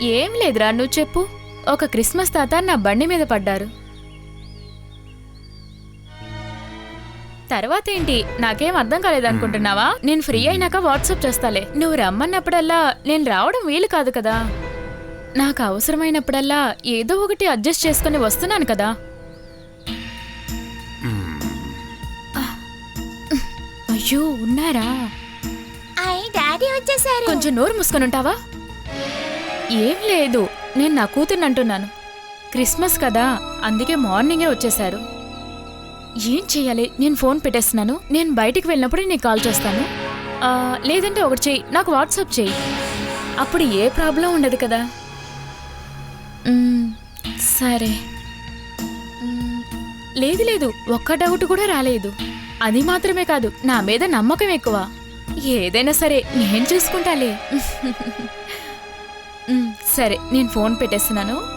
ఏం లేదురా నువ్వు చెప్పు. ఒక క్రిస్మస్ తాత నా బండి మీద పడ్డారు. తర్వాత ఏంటి? నాకేం అర్థం కాలేదనుకుంటున్నావా? నేను ఫ్రీ అయినాక వాట్సాప్ చేస్తాలే. నువ్వు రమ్మన్నప్పుడల్లా నేను రావడం వీలు కాదు కదా. నాకు అవసరమైనప్పుడల్లా ఏదో ఒకటి అడ్జస్ట్ చేసుకుని వస్తున్నాను కదా. అయ్యో ఉన్నారా? అయ్యి డాడీ వచ్చేసారు. కొంచెం నోరు మూసుకొని ఉంటావా? ఏం లేదు నేను నా కూతుర్ని అంటున్నాను. క్రిస్మస్ కదా అందుకే మార్నింగే వచ్చేశారు. ఏం చేయాలి నేను ఫోన్ పెట్టేస్తున్నాను. నేను బయటికి వెళ్ళినప్పుడు నీకు కాల్ చేస్తాను. లేదంటే ఒకటి చెయ్యి. నాకు వాట్సాప్ చెయ్యి. అప్పుడు ఏ ప్రాబ్లం ఉండదు కదా. సరే. లేదు లేదు ఒక్క డౌట్ కూడా రాలేదు. అది మాత్రమే కాదు నా మీద నమ్మకం ఎక్కువ. ఏదైనా సరే నేను చూసుకుంటాలే. సరే నేను ఫోన్ పెట్టేస్తున్నాను.